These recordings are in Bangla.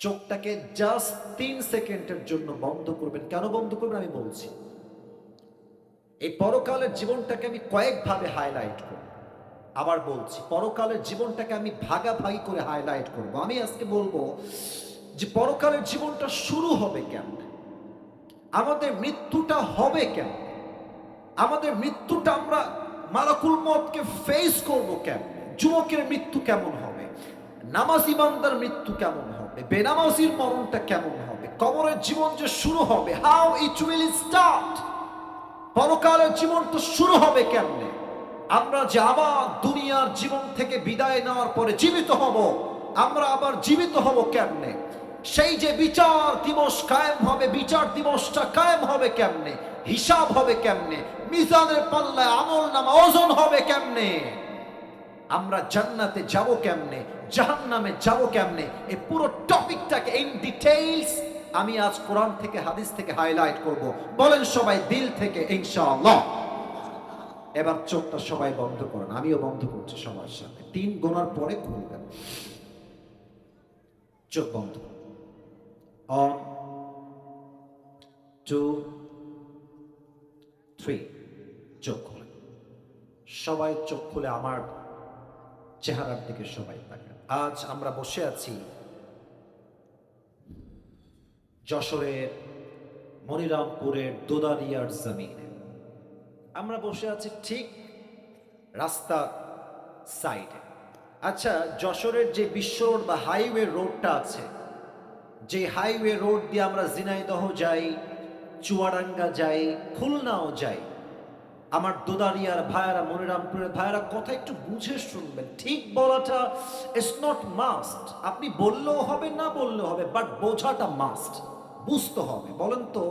চোখটাকে জাস্ট তিন সেকেন্ডের জন্য বন্ধ করবেন। কেন বন্ধ করবেন? আমি বলছি। এই পরকালের জীবনটাকে আমি কয়েকভাবে হাইলাইট করব। আবার বলছি, পরকালের জীবনটাকে আমি ভাগাভাগি করে হাইলাইট করব। আমি আজকে বলব যে পরকালের জীবনটা শুরু হবে কেমন? আমাদের মৃত্যুটা হবে কেন আমাদের মৃত্যুটা আমরা মালাকুল মতকে ফেস করব কেমন? যুবকের মৃত্যু কেমন হবে? নামাজি বান্দার মৃত্যু কেমন হবে? বেনামাজির মরণটা কেমন হবে? কবরের জীবন যে শুরু হবে? হাউ ইট উইল স্টার্ট পরকালের জীবন তো শুরু হবে কেমনে? আমরা যে আবার দুনিয়ার জীবন থেকে বিদায় নেওয়ার পরে জীবিত হব, আমরা আবার জীবিত হব কেমনে? সেই যে বিচার দিবস কায়েম হবে, বিচার দিবসটা কায়েম হবে কেমনে? হিসাব হবে কেমনে? মিজানের পাল্লায় আমল নামা ওজন হবে কেমনে? আমরা জান্নাতে যাব কেমনে? জাহান্নামে যাব কেমনে? এই পুরো টপিকটাকে ইন ডিটেইলস আমি আজ কোরআন থেকে, হাদিস থেকে হাইলাইট করব। বলেন সবাই দিল থেকে, ইনশাআল্লাহ। এবার চোখটা সবাই বন্ধ করেন, আমিও বন্ধ করছি সবার সাথে তিন গোনার পরে খুলবেন চোখ বন্ধ। অন টু থ্রি চোখ খুলেন। সবাই চোখ খুলে আমার চেহারার দিকে সবাই তাকান। আজ আমরা বসে আছি যশোরের মনিরামপুরের দোদারিয়ার জমিনে। আমরা বসে আছি ঠিক রাস্তা সাইডে আচ্ছা যশোরের যে বিশ্ব রোড বা হাইওয়ে রোডটা আছে, যে হাইওয়ে রোড দিয়ে আমরা জিনাইদহ যাই, চুয়াডাঙ্গা যাই, খুলনাও যাই আমার দোদারিয়ার ভাইয়ারা মনিরামপুরের ভাইয়ারা, কথা একটু বুঝে শুনবেন। ঠিক বলাটা ইটস নট মাস্ট আপনি বললেও হবে, না বললেও হবে বাট বোঝাটা মাস্ট বুঝতে হবে। বলেন তো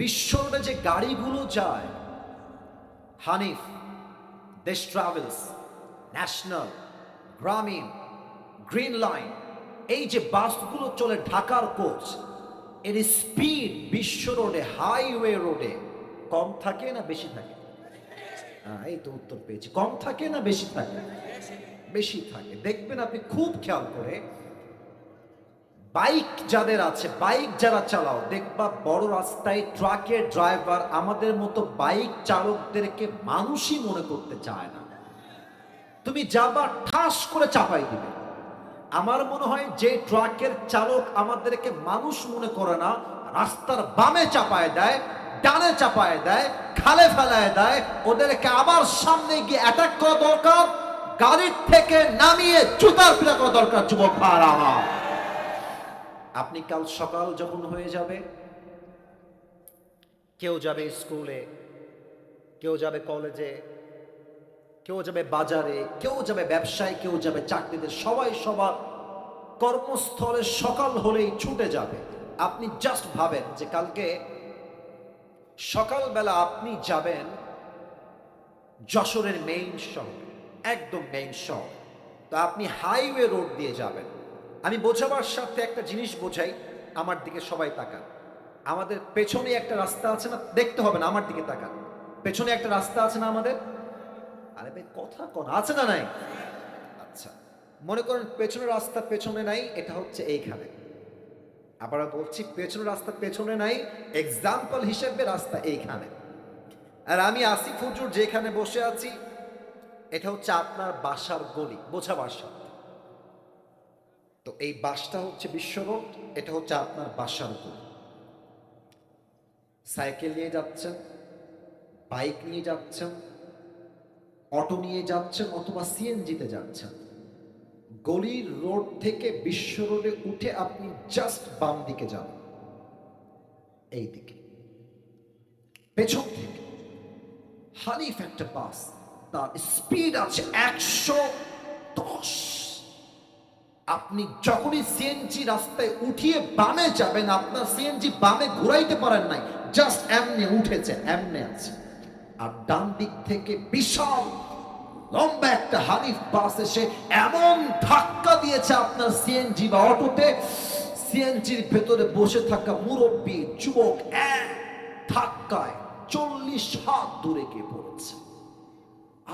বিশ্ব রোডে যে গাড়িগুলো যায়, Hanif, Desh Travels National Grameen Green Line এই যে বাসগুলো চলে ঢাকার কোচ, এর স্পিড বিশ্ব রোডে হাইওয়ে রোডে, কম থাকে না বেশি থাকে? এই তো উত্তর পেয়েছি। কম থাকে না বেশি থাকে? বেশি থাকে। দেখবেন আপনি খুব খেয়াল করে বাইক যাদের আছে, বাইক যারা চালাও, দেখবা বড় রাস্তায় ট্রাকের ড্রাইভার আমাদের মতো বাইক চালকদেরকে মানুষই মনে করতে চায় না। তুমি যাবা, ঠাস করে চাপাই দিবে। আমার মনে হয় যে ট্রাকের চালক আমাদেরকে মানুষ মনে করে না, রাস্তার বামে চাপায় দেয় ডানে চাপায় দেয়, খালে ফেলায় দেয়। ওদেরকে আবার সামনে গিয়ে অ্যাটাক করা দরকার। গাড়ির থেকে নামিয়ে জুতার পিটা করা দরকার, যুবক ভাড়া আপনি কাল সকাল যখন হয়ে যাবে, কেউ যাবে স্কুলে, কেউ যাবে কলেজে, কেউ যাবে বাজারে, কেউ যাবে ব্যবসায়, কেউ যাবে চাকরিতে, সবাই সবার কর্মস্থলে সকাল হলেই ছুটে যাবে। আপনি জাস্ট ভাবেন যে কালকে সকালবেলা আপনি যাবেন যশোরের মেইন শহর একদম মেইন শহর তো আপনি হাইওয়ে রোড দিয়ে যাবেন। আমি বোঝাবার সাথে একটা জিনিস বোঝাই, আমার দিকে সবাই তাকান। আমাদের পেছনে একটা রাস্তা আছে না, দেখতে হবে না, আমার দিকে তাকান। পেছনে একটা রাস্তা আছে না আমাদের? আরে ভাই, কথা কোন, আছে না নাই? আচ্ছা মনে করেন পেছনের রাস্তা পেছনে নাই, এটা হচ্ছে এইখানে। আবার বলছি পেছনের রাস্তা, পেছনে নাই এক্সাম্পল হিসেবে রাস্তা এইখানে। আর আমি আসিফ হুজুর যেখানে বসে আছি, এটা হচ্ছে আপনার বাসার গলি, বোঝা বাসা। তো এই বাসটা হচ্ছে বিশ্ব রোড এটা হচ্ছে আপনার বাসার গলি। সাইকেল নিয়ে যাচ্ছেন, বাইক নিয়ে যাচ্ছেন, অটো নিয়ে যাচ্ছেন অথবা সিএনজিতে যাচ্ছেন। গলির রোড থেকে বিশ্ব রোডে উঠে আপনি জাস্ট বাম দিকে যাবেন এই দিকে। পেছন থেকে। হানিফ একটা বাস, তার স্পিড আছে একশো দশ। আপনি যখনই সিএনজি রাস্তায় উঠিয়ে বামে যাবেন, আপনার সিএনজি বামে ঘুরাইতে পারেন নাই জাস্ট এমনি উঠেছে, এমনি আছে। আর ডান দিক থেকে বিশাল লম্বা একটা হানিফ বাস এসে এমন ধাক্কা দিয়েছে আপনার সিএনজি বা অটোতে। সিএনজির ভেতরে বসে থাকা মুরব্বী যুবক এক ধাক্কায় চল্লিশ হাত দূরে গিয়ে পড়েছে।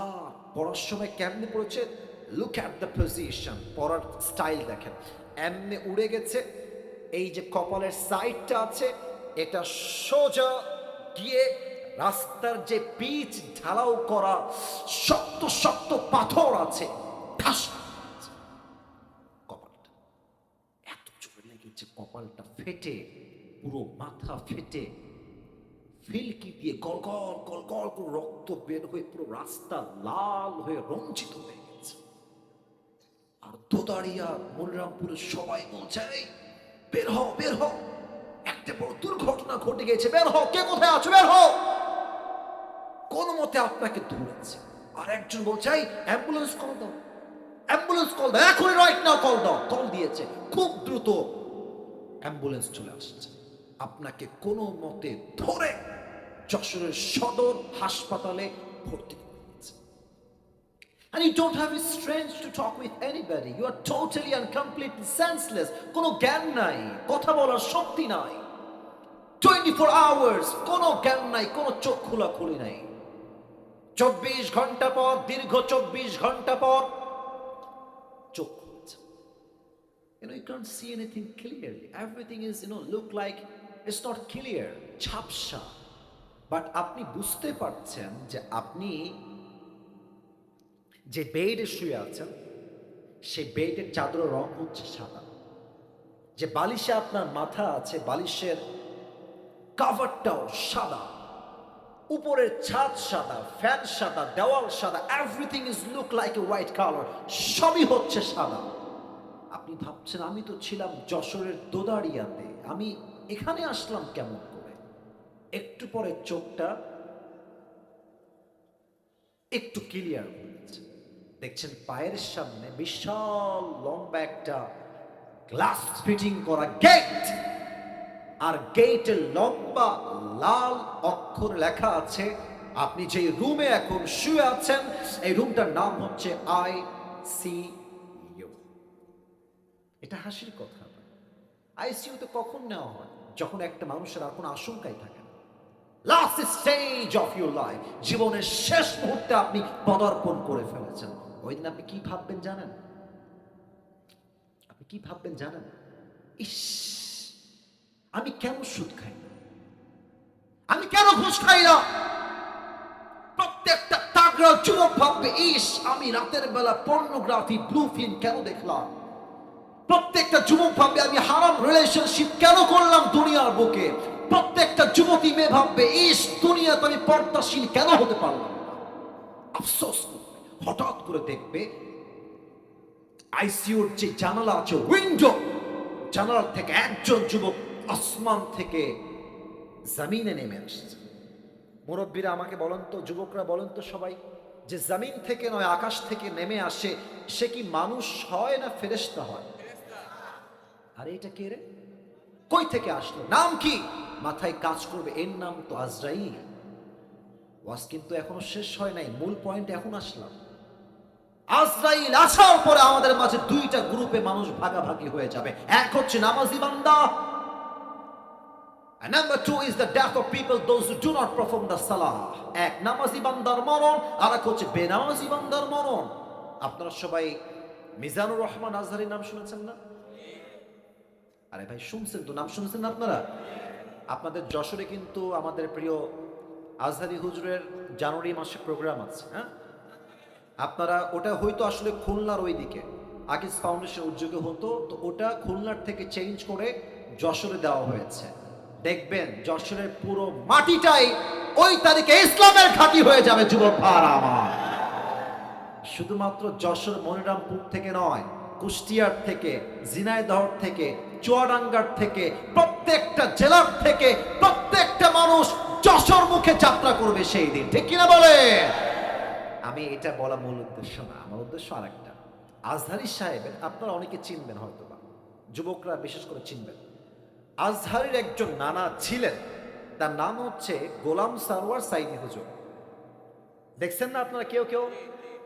আর পড়ার সময় কেমনে পড়েছে? লুক অ্যাট দ্য পজিশন পড়ার স্টাইল দেখেন। এমনি উড়ে গেছে, এই যে কপালের সাইডটা আছে, এটা সোজা গিয়ে রাস্তার যে পিচ ঢালাও করা, শক্ত শক্ত পাথর আছে। কপালটা। এত জোরে লেগেছে, কপালটা ফেটে, পুরো মাথা ফেটে। ফিলকি দিয়ে গল গল গল গল করে রক্ত বের হয়ে পুরো রাস্তা লাল হয়ে রঞ্জিত হয়ে গেছে। আর দোদারিয়া মনিরামপুরের সবাই বলছে বের হও বের হও। একটা বড় দুর্ঘটনা ঘটে গেছে, বের হও। কে কোথায় আছো? বের হও। কোন মতে আপনাকে ধরেছে। আর একজন বলছে অ্যাম্বুলেন্স কল দাও। অ্যাম্বুলেন্স কল দাও। এখনই রাইট নাও কল দাও। কল দিয়েছে। খুব দ্রুত অ্যাম্বুলেন্স চলে আসছে। আপনাকে কোনো মতে ধরে যশোরের সদর হাসপাতালে ভর্তি And you don't have a strength to talk with anybody. You are totally and completely senseless. কোনো জ্ঞান নাই। কথা বলার শক্তি নাই। টোয়েন্টি ফোর আওয়ার্স কোনো জ্ঞান নাই, কোনো চোখ খোলা খুলি নাই। চব্বিশ ঘণ্টা পর দীর্ঘ চব্বিশ ঘণ্টা পর চোখ খুলছে You know, you can't see anything clearly. Everything is, you know, look like it's not. ঝাপসা বাট আপনি বুঝতে পারছেন যে আপনি যে বেডে শুয়ে আছেন সেই বেডের চাদরের রং হচ্ছে সাদা যে বালিশে আপনার মাথা আছে বালিশের কাভারটাও সাদা উপরের ছাদ সাদা, ফ্যান সাদা, দেওয়াল সাদা everything is look like a white colour সবই হচ্ছে সাদা। আপনি ভাবছেন, আমি তো ছিলাম যশোরের দোদারিয়াতে, আমি এখানে আসলাম কেমন করে? একটু পরে চোখটা একটু ক্লিয়ার হয়েছে দেখছেন, পায়ের সামনে বিশাল লম্বা একটা গ্লাস ফিটিং করা গেট আর গেটের লম্বা লাল অক্ষর লেখা আছে। আপনি যে রুমে এখন শুয়ে আছেন, এই রুমটার নাম হচ্ছে আই সি ইউ। এটা হাসির কথা। আইসিইউতে কখন নেওয়া হয়? যখন একটা মানুষের আর কোনো আশঙ্কাই থাকে last stage of your life জীবনের শেষ মুহূর্তে আপনি পদার্পণ করে ফেলেছেন। ওই দিন আপনি কি ভাববেন জানেন? আপনি কি ভাববেন জানেন? ইস! আমি কেন সুদ খাই? আমি কেন ঘুষ খাই না? প্রত্যেকটা তাগড়া যুবক ভাববে, ইস, আমি রাতের বেলা পর্নোগ্রাফি ব্লু ফিল্ম কেন দেখলাম? প্রত্যেকটা যুবক ভাববে, আমি হারাম রিলেশনশিপ কেন করলাম দুনিয়ার বুকে? প্রত্যেকটা যুবতী মেয়ে ভাববে, ইস, দুনিয়াতে আমি পর্দাশীল কেন হতে পারলাম আফসোস হঠাৎ করে দেখবে আইসিউর যে জানালা আছে উইন্ডো জানালার থেকে একজন যুবক আসমান থেকে জমিনে নেমে আসছে। মুরব্বীরা আমাকে বলেন তো, যুবকরা বলেন তো সবাই, যে জমিন থেকে নয়, আকাশ থেকে নেমে আসে, সে কি মানুষ হয় না ফেরেশতা হয়? আরে এটা কে রে? কই থেকে আসলো? নাম কি? মাথায় কাজ করবে, এর নাম তো আজরাইল। ওয়াজ কিন্তু এখনও শেষ হয় নাই, মূল পয়েন্ট এখন আসলাম। আজরাইল আসার পরে আমাদের মাঝে দুইটা গ্রুপে মানুষ ভাগাভাগি হয়ে যাবে। এক হচ্ছে নামাজি বান্দা And number two is the death of people, those who do not perform the salah. এক নামাজি বান্দার মরণ আর এক হচ্ছে বেনামাজি বান্দার মরণ। আপনারা সবাই মিজানুর রহমান আজহারির নাম শুনেছেন না? আরে ভাই শুনছেন তো নাম শুনছেন না আপনারা? আপনাদের যশোরে কিন্তু আমাদের প্রিয় আজহারি হুজুরের জানুয়ারি মাসে প্রোগ্রাম আছে হ্যাঁ? আপনারা ওটা হয়তো আসলে খুলনার ওই দিকে আকিস ফাউন্ডেশন উদ্যোগে হতো তো ওটা খুলনার থেকে চেঞ্জ করে যশোরে দেওয়া হয়েছে। দেখবেন যশোরের পুরো মাটিটাই ওই তারিখে ইসলামের ঘাঁটি হয়ে যাবে, যুবক শুধুমাত্র যশোর মনিরামপুর থেকে নয়, কুষ্টিয়ার থেকে, ঝিনাইদহ থেকে, চুয়াডাঙ্গার থেকে, প্রত্যেকটা জেলার থেকে প্রত্যেকটা মানুষ যশোর মুখে যাত্রা করবে সেই দিন। ঠিক কিনা বলে? আমি এটা বলা মূল উদ্দেশ্য না, আমার উদ্দেশ্য আর একটা আজহারি সাহেবের, আপনারা অনেকে চিনবেন হয়তো বা যুবকরা বিশেষ করে চিনবেন। আজহারির একজন নানা ছিলেন। তার নাম হচ্ছে গোলাম সারওয়ার সাইদি হুজুর। দেখছেন না আপনারা কেউ কেউ?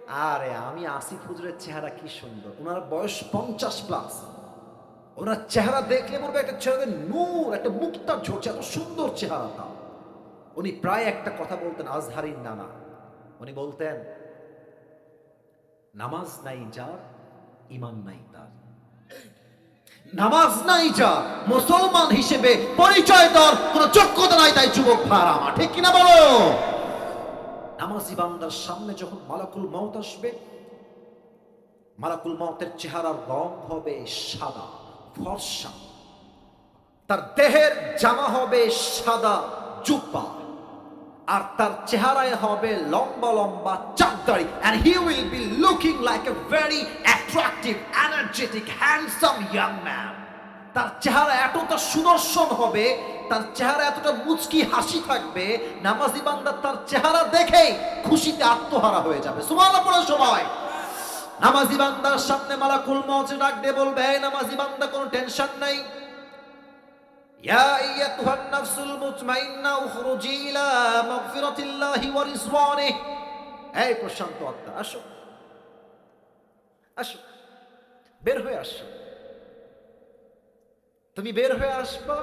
আরে, আমি আসিফ হুজুরের চেহারা কি সুন্দর। ওনার বয়স পঞ্চাশ প্লাস ওনার চেহারা দেখলে মনে একটা ছেলেদের নূর, একটা মুক্তা ঝরছে, এত সুন্দর চেহারা তা উনি প্রায় একটা কথা বলতেন আজহারির নানা। উনি বলতেন, নামাজ নাই যার ইমান নাই তার। নামাজ নাই যা, মুসলমান হিসেবে পরিচয় দেওয়ার কোন যোগ্যতা নাই তাই যুবক ভাড়া আমার, ঠিক কিনা বলো? নামাজি বান্দার সামনে যখন মালাকুল মউত আসবে, মালাকুল মউতের চেহারার রং হবে সাদা, ফর্সা। তার দেহের জামা হবে সাদা জুব্বা। আর তার চেহারায় হবে লম্বা লম্বা চাকদারি and he will be looking like a very attractive energetic handsome young man তার চেহারা এতটা সুদর্শন হবে তার চেহারা এতটা মুচকি হাসি থাকবে নামাজি বান্দা তার চেহারা দেখেই খুশিতে আত্মহারা হয়ে যাবে সুবহানাল্লাহ পড়ে সবাই নামাজি বান্দার সামনে মালাকুল মউত ডাক দিয়ে বলবে "এই নামাজি বান্দা কোনো টেনশন নাই يا أيتها النفس المطمئنة اخرجي إلى مغفرة الله ورضوانه এই প্রশান্ত আত্মা আসো আসো বের হয়ে আসো। তুমি বের হয়ে আসবা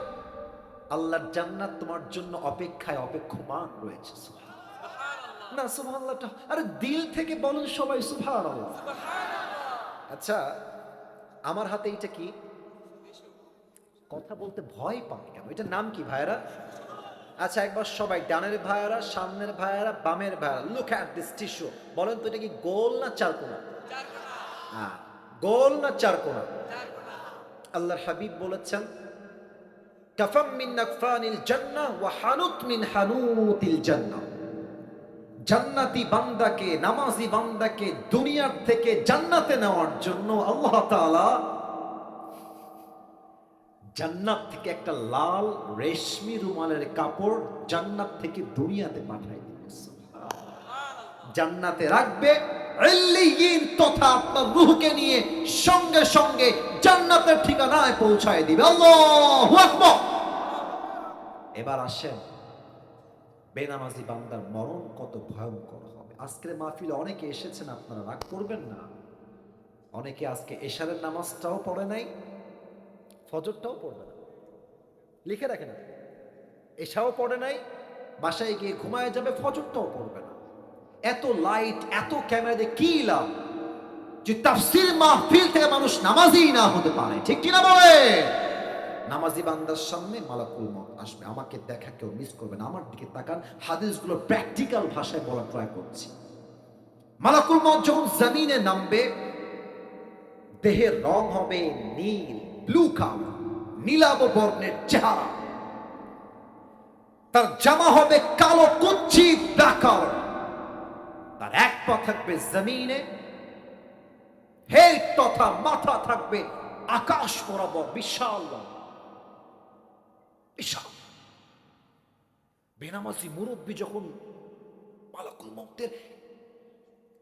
আল্লাহর জান্নাত তোমার জন্য অপেক্ষায় অপেক্ষমান রয়েছে না সুবহানাল্লাহটা আরে দিল থেকে বলুন সবাই সুবহানাল্লাহ। আচ্ছা আমার হাতে এইটা কি? কথা বলতে ভয় পান কেন? এটার নাম কি ভাইরা আচ্ছা একবার সবাই ডানের ভাইয়ারা সামনের ভাইয়ারা বামের ভাইয়ারা লুক অ্যাট দিস টিস্যু বলেন তো এটা কি গোল না চারকোনা। গোল না চারকোনা আল্লাহর হাবিব বলেছেন, কাফাম মিন নাকফানিল জান্নাহ ওয়া হানুত মিন হানুতিল জান্নাহ জান্নাতি বান্দাকে, নামাজি বান্দাকে দুনিয়ার থেকে জান্নাতে নেওয়ার জন্য আল্লাহ তাআলা জান্নাত থেকে একটা লাল রেশমি রুমালের কাপড় জান্নাত থেকে দুনিয়াতে পাঠাই দিবে জান্নাতে রাখবে তথা আপনার রূহকে নিয়ে সঙ্গে সঙ্গে জান্নাতের ঠিকানায় পৌঁছায় দিবে। এবার আসেন। বেনামাজি বান্দার মরণ কত ভয়ঙ্কর হবে। আজকের মাহফিলে অনেকে এসেছেন, আপনারা রাগ করবেন না। অনেকে আজকে এশারের নামাজটাও পড়ে নাই, ফজরটাও পড়বে না লিখে রাখেন এশাও পড়ে নাই, বাসায় গিয়ে ঘুমায় যাবে, ফজরটাও পড়বে না। এত লাইট এত ক্যামেরা দিয়ে কি লাভ? যে তাফসির মাহফিল থেকে মানুষ নামাজি না হতে পারে। ঠিক কিনা বলে? নামাজি বান্দার সামনে মালাকুল মত আসবে। আমাকে দেখা কেউ মিস করবে না। আমার দিকে তাকান। হাদিসগুলো প্র্যাকটিক্যাল ভাষায় বলা ট্রাই করছি। মালাকুল মত যখন জমিনে নামবে, দেহের রং হবে নীল ব্লু কালার নীলাব বর্ণের চেহারা। তার জামা হবে কালো কুচ্ছি ব্যাকার তার এক পা থাকবে জমিনে হেড তথা মাথা থাকবে আকাশ বরাবর, বিশাল। বিশাল বেনামাজি মুরব্বী যখন মালাকুল মক্তের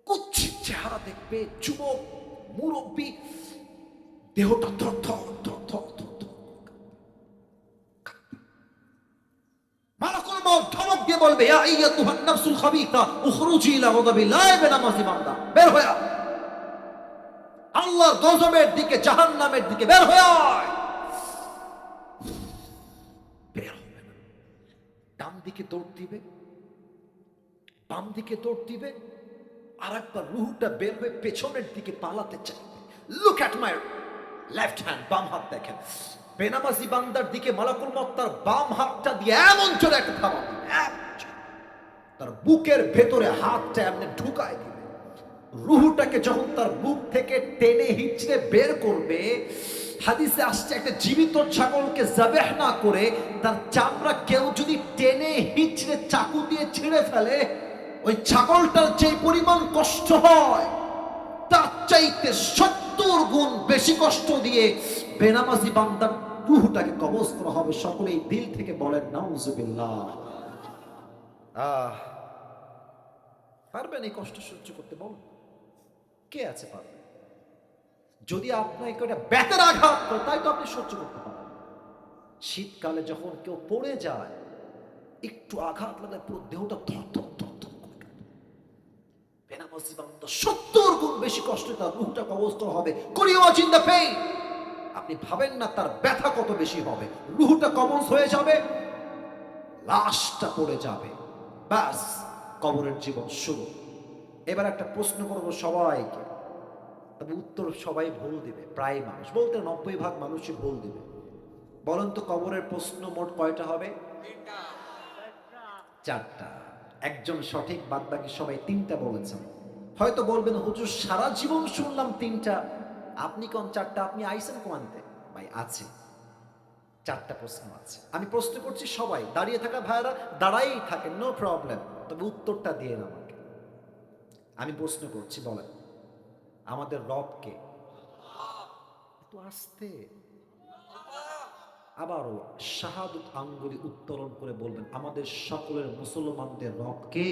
কুচ্ছিত চেহারা দেখবে, যুবক, মুরব্বী, দেহটা থর বলবে গজবের দিকে দিকে বের হয়ে ডান দিকে দৌড় দিবে, বাম দিকে দৌড় দিবে আর একবার রুহুটা বের হয়ে পেছনের দিকে পালাতে চাইবে। Look at my left hand বাম হাত দেখেন। বেনামাজি বান্দার দিকে মালাকুল মত তার বাম হাতটা দিয়ে এমন চলে একটা খাওয়া তার বুকের ভেতরে হাতটা এমনি ঢুকায় দিবে। রুহুটাকে যখন তার বুক থেকে টেনে হিচড়ে বের করবে, হাদিসে আসছে একটা জীবিত ছাগলকে জাবেহ না করে তার চামড়া কেউ যদি টেনে হিচড়ে চাকু দিয়ে ছিঁড়ে ফেলে, ওই ছাগলটার যে পরিমাণ কষ্ট হয়, তার চাইতে সত্তর গুণ বেশি কষ্ট দিয়ে বেনামাজি বান্দার রুহটাকে কবজ করা হবে। সকলেই দিল থেকে বলেন, নাউজুবিল্লাহ। আহ পারবেন এই কষ্ট সহ্য করতে? বল। কে আছে পারবে? যদি আপনাকে ওটা বেতের আঘাত করে, তাই তো আপনি সহ্য করতে পারেন শীতকালে যখন কেউ পড়ে যায়, একটু আঘাত লাগলে পুরো দেহটা থর সত্তর গুণ বেশি কষ্ট, তার হবে। করিও দ্য পেইন আপনি ভাবেন না তার ব্যথা কত বেশি হবে। রুহটা কবজ হয়ে যাবে, লাশটা পড়ে যাবে। ব্যাস। কবরের জীবন শুরু। এবার একটা প্রশ্ন করব সবাইকে। তবে উত্তর সবাই ভুল দিবে, প্রায় মানুষ। বলতে নব্বই ভাগ মানুষই ভুল দিবে। বলেন তো কবরের প্রশ্ন মোট কয়টা হবে? চারটা। একজন সঠিক বাদ বাকি সবাই তিনটা বলেছেন। হয়তো বলবেন, হুজুর, সারা জীবন শুনলাম তিনটা। আপনি কোন চারটা? আপনি আইসেন কোয়ান্তে ভাই, আছে। চারটা প্রশ্ন আছে। আমি প্রশ্ন করছি সবাই। দাঁড়িয়ে থাকা ভাইয়ারা দাঁড়াই থাকে নো প্রবলেম তবে উত্তরটা দিয়ে আমাকে। আমি প্রশ্ন করছি, বলেন, আমাদের রবকে তো আসতে। আবারও শাহাদুত আঙ্গুলি উত্তোলন করে বলবেন, আমাদের সকলের মুসলমানদের রব কে?